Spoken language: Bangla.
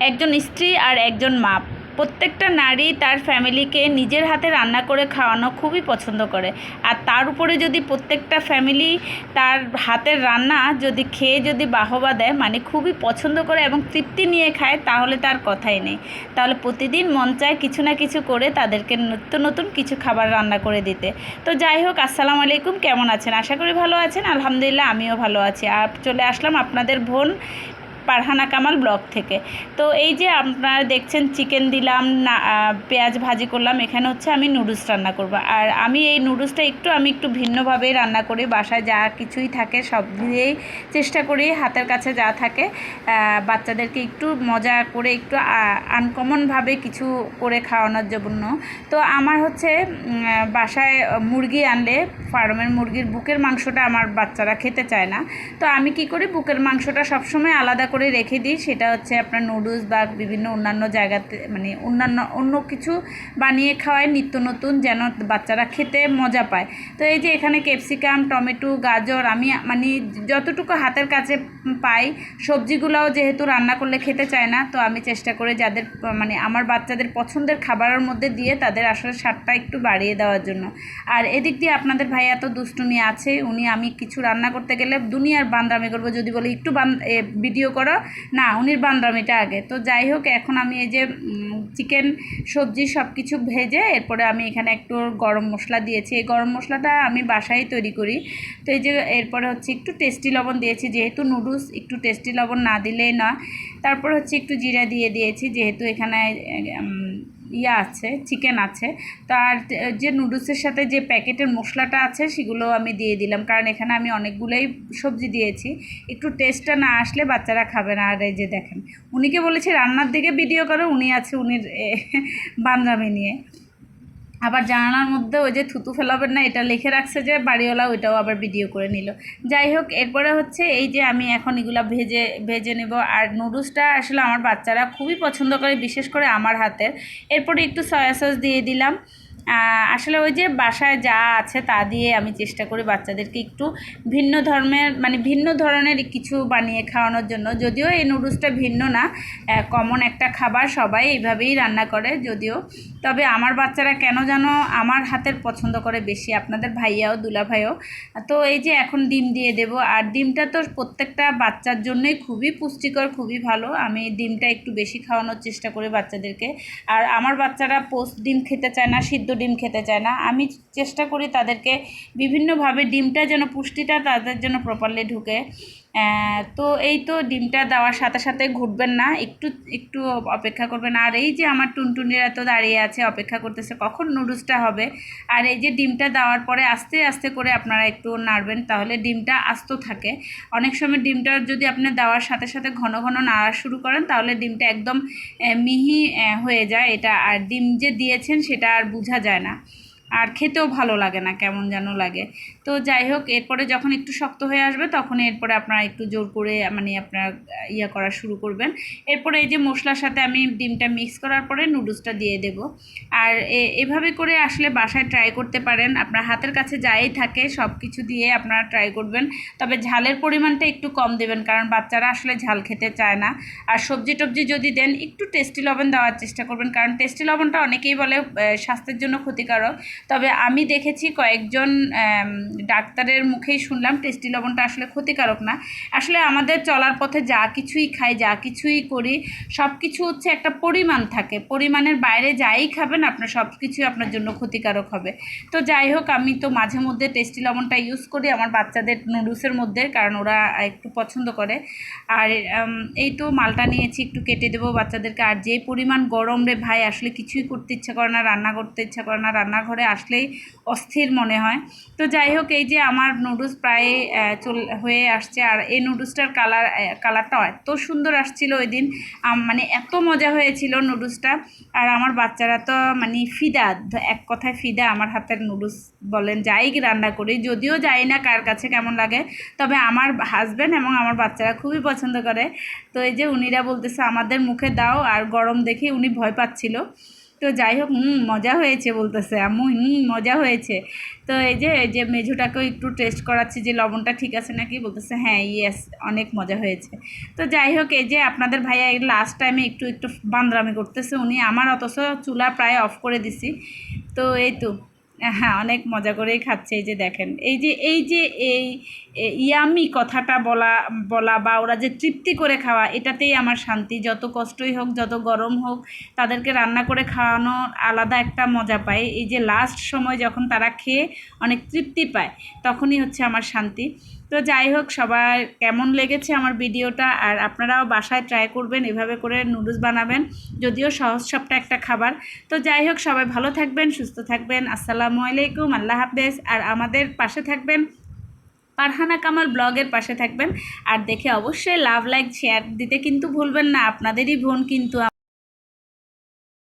একজন স্ত্রী আর একজন মা। প্রত্যেকটা নারী তার ফ্যামিলিকে নিজের হাতে রান্না করে খাওয়ানো খুবই পছন্দ করে। আর তার উপরে যদি প্রত্যেকটা ফ্যামিলি তার হাতের রান্না যদি খেয়ে যদি বাহবা দেয় মানে খুবই পছন্দ করে এবং তৃপ্তি নিয়ে খায়, তাহলে তার কথাই নেই। তাহলে প্রতিদিন মন চায় কিছু না কিছু করে তাদেরকে নিত্য নতুন কিছু খাবার রান্না করে দিতে। তো যাই হোক, আসসালামু আলাইকুম। কেমন আছেন? আশা করি ভালো আছেন। আলহামদুলিল্লাহ, আমিও ভালো আছি। আর চলে আসলাম আপনাদের বোন পারহানা কামাল ব্লগ থেকে। তো এই যে আপনারা দেখছেন চিকেন দিলাম, না পেঁয়াজ ভাজি করলাম, এখানে হচ্ছে আমি নুডলস রান্না করব। আর আমি এই নুডলসটা একটু, আমি একটু ভিন্নভাবেই রান্না করি, বাসায় যা কিছুই থাকে সব দিয়েই চেষ্টা করি, হাতের কাছে যা থাকে। বাচ্চাদেরকে একটু মজা করে একটু আনকমনভাবে কিছু করে খাওয়ানোর জন্য। তো আমার হচ্ছে বাসায় মুরগি আনলে, ফার্মের মুরগির বুকের মাংসটা আমার বাচ্চারা খেতে চায় না। তো আমি কি করি, বুকের মাংসটা সবসময় আলাদা করে রেখে দিই। সেটা হচ্ছে আপনার নুডলস বা বিভিন্ন অন্যান্য জায়গাতে মানে অন্যান্য, অন্য কিছু বানিয়ে খাওয়াই নিত্য নতুন যেন বাচ্চারা খেতে মজা পায়। তো এই যে এখানে ক্যাপসিকাম টমেটো, গাজর, আমি মানে যতটুকু হাতের কাছে পাই, সবজিগুলোও যেহেতু রান্না করলে খেতে চায় না, তো আমি চেষ্টা করি যাদের মানে আমার বাচ্চাদের পছন্দের খাবারের মধ্যে দিয়ে তাদের আসলে স্বাদটা একটু বাড়িয়ে দেওয়ার জন্য। আর এদিক দিয়ে আপনাদের ভাই এত দুষ্টুমি আছে, উনি আমি কিছু রান্না করতে গেলে দুনিয়ার বান্দামি করব, যদি বলি একটু বান ভিডিও করো না, উনির বান্দরামিটা আগে। তো যাই হোক, এখন আমি এই যে চিকেন সবজি সব কিছু ভেজে এরপরে আমি এখানে একটু গরম মশলা দিয়েছি। এই গরম মশলাটা আমি বাসায় তৈরি করি। তো এই যে, এরপরে হচ্ছে একটু টেস্টি লবণ দিয়েছি। যেহেতু নুডলস একটু টেস্টি লবণ না দিলেই না তারপর হচ্ছে একটু জিরা দিয়ে দিয়েছি। যেহেতু এখানে ইয়া আছে চিকেন আছে। তার যে নুডলসের সাথে যে প্যাকেটের মশলাটা আছে, সেগুলো আমি দিয়ে দিলাম। কারণ এখানে আমি অনেকগুলোই সবজি দিয়েছি। একটু টেস্টটা না আসলে বাচ্চারা খাবে না। আর এই যে দেখেন, উনিকে বলেছি রান্নার দিকে ভিডিও করো, উনি আছে উনির বান্ধবী নিয়ে। আবার জানালার মধ্যে ওই যে থুতু ফেলাবেন না, এটা লিখে রাখছে যে বাড়িওয়ালা ওইটাও আবার ভিডিও করে নিল। যাই হোক, এরপরে হচ্ছে এই যে আমি এখন এগুলা ভেজে ভেজে নেব। আর নুডলসটা আসলে আমার বাচ্চারা খুবই পছন্দ করে, বিশেষ করে আমার হাতের। এরপরে একটু সয়া সস দিয়ে দিলাম। আসলে ওই যে বাসায় যা আছে তা দিয়ে আমি চেষ্টা করি বাচ্চাদেরকে একটু ভিন্ন ধর্মের মানে ভিন্ন ধরনের কিছু বানিয়ে খাওয়ানোর জন্য। যদিও এই নুডলসটা ভিন্ন না কমন একটা খাবার সবাই এইভাবেই রান্না করে, যদিও তবে আমার বাচ্চারা কেন যেন আমার হাতের পছন্দ করে বেশি? আপনাদের ভাইয়াও দুলা ভাইও তো এই যে এখন ডিম দিয়ে দেব। আর ডিমটা তো প্রত্যেকটা বাচ্চার জন্যই খুবই পুষ্টিকর, খুবই ভালো। আমি ডিমটা একটু বেশি খাওয়ানোর চেষ্টা করি বাচ্চাদেরকে। আর আমার বাচ্চারা পোস্ট ডিম খেতে চায় না, সিদ্ধ ডিম খেতে চায় না। আমি চেষ্টা করি তাদেরকে বিভিন্নভাবে ডিমটা যেন পুষ্টিটা তাদের জন্য প্রপারলি ঢুকে। তো এই তো ডিমটা দেওয়ার সাথে সাথে ঘুরবেন না, একটু একটু অপেক্ষা করবেন। আর এই যে আমার টুনটুনিরা তো দাঁড়িয়ে আছে, অপেক্ষা করতেছে, কখন নুডলসটা হবে? আর এই যে ডিমটা দেওয়ার পরে আস্তে আস্তে করে আপনারা একটু নাড়বেন, তাহলে ডিমটা আস্ত থাকে। অনেক সময় ডিমটা যদি আপনি দেওয়ার সাথে সাথে ঘন ঘন নাড়া শুরু করেন, তাহলে ডিমটা একদম মিহি হয়ে যায়। এটা আর ডিম যে দিয়েছেন, সেটা আর বোঝা যায় না। আর খেতেও ভালো লাগে না, কেমন যেন লাগে। তো যাই হোক, এরপরে যখন একটু শক্ত হয়ে আসবে, তখন এরপরে আপনারা একটু জোর করে মানে আপনারা ইয়া করা শুরু করবেন। এরপরে এই যে মশলার সাথে আমি ডিমটা মিক্স করার পরে নুডলসটা দিয়ে দেব। আর এভাবে করে আসলে বাসায় ট্রাই করতে পারেন। আপনার হাতের কাছে যাই থাকে সব কিছু দিয়ে আপনারা ট্রাই করবেন। তবে ঝালের পরিমাণটা একটু কম দেবেন, কারণ বাচ্চারা আসলে ঝাল খেতে চায় না। আর সবজি টবজি যদি দেন, একটু টেস্টি লবণ দেওয়ার চেষ্টা করবেন। কারণ টেস্টি লবণটা অনেকেই বলে স্বাস্থ্যের জন্য ক্ষতিকারক। তবে আমি দেখেছি কয়েকজন ডাক্তারের মুখেই শুনলাম টেস্টি লবণটা আসলে ক্ষতিকারক না। আসলে আমাদের চলার পথে যা কিছুই খাই, যা কিছুই করি সব কিছু হচ্ছে একটা পরিমাণ থাকে। পরিমাণের বাইরে যাই খাবেন, আপনার সব কিছুই আপনার জন্য ক্ষতিকারক হবে। তো যাই হোক, আমি তো মাঝে মধ্যে টেস্টি লবণটা ইউজ করি আমার বাচ্চাদের নুডলসের মধ্যে, কারণ ওরা একটু পছন্দ করে। আর এই তো মালটা নিয়েছি, একটু কেটে দেবো বাচ্চাদেরকে। আর যে পরিমাণ গরম রে ভাই, আসলে কিছুই করতে ইচ্ছা করে না, রান্না করতে ইচ্ছা করে না, রান্নাঘরে আসলেই অস্থির মনে হয়। তো যাই হোক, এই যে আমার নুডলস প্রায় চল, হয়ে আসছে। আর এই নুডলসটার কালার কালারটা এত সুন্দর আসছিল ওই দিন। মানে এত মজা হয়েছিল নুডলসটা আর আমার বাচ্চারা তো মানে ফিদা এক কথায় ফিদা আমার হাতের নুডলস বলেন, যাই রান্না করি, যদিও যাই না কার কাছে কেমন লাগে। তবে আমার হাজব্যান্ড এবং আমার বাচ্চারা খুবই পছন্দ করে। তো এই যে উনিরা বলতেছে, আমাদের মুখে দাও, আর গরম দেখে উনি ভয় পাচ্ছিল। তো যাই হোক, হুম, মজা হয়েছে বলতেছে আম্মু, হুম, মজা হয়েছে। তো এই যে এই যে মেঝুটাকেও একটু টেস্ট করাচ্ছি যে লবণটা ঠিক আছে নাকি? বলতেছে হ্যাঁ ইয়েস অনেক মজা হয়েছে। তো যাই হোক, এই যে আপনাদের ভাইয়া লাস্ট টাইমে একটু একটু বান্দরামি করতেছে উনি। আমার অথচ চুলা প্রায় অফ করে দিছি। তো এই তো। হ্যাঁ অনেক মজা করেই খাচ্ছে। এই যে দেখেন, এই যে এই যে, এই ইয়ামি কথাটা বলা বলা বা ওরা যে তৃপ্তি করে খাওয়া, এটাতেই আমার শান্তি। যত কষ্টই হোক, যত গরম হোক, তাদেরকে রান্না করে খাওয়ানো আলাদা একটা মজা পায়। এই যে লাস্ট সময় যখন তারা খেয়ে অনেক তৃপ্তি পায়, তখনই হচ্ছে আমার শান্তি। তো যাই হোক সবার কেমন লেগেছে আমার ভিডিওটা? আর আপনারাও বাসায় ট্রাই করবেন, এভাবে করে নুডলস বানাবেন। যদিও সহজ সবটা একটা খাবার। তো যাই হোক, সবাই ভালো থাকবেন, সুস্থ থাকবেন। আসসালামু আলাইকুম, আল্লাহ হাফেজ। আর আমাদের পাশে থাকবেন পারহানা কামাল ব্লগের পাশে থাকবেন। আর দেখে অবশ্যই লাভ, লাইক শেয়ার দিতে কিন্তু ভুলবেন না। আপনাদেরই বোন কিন্তু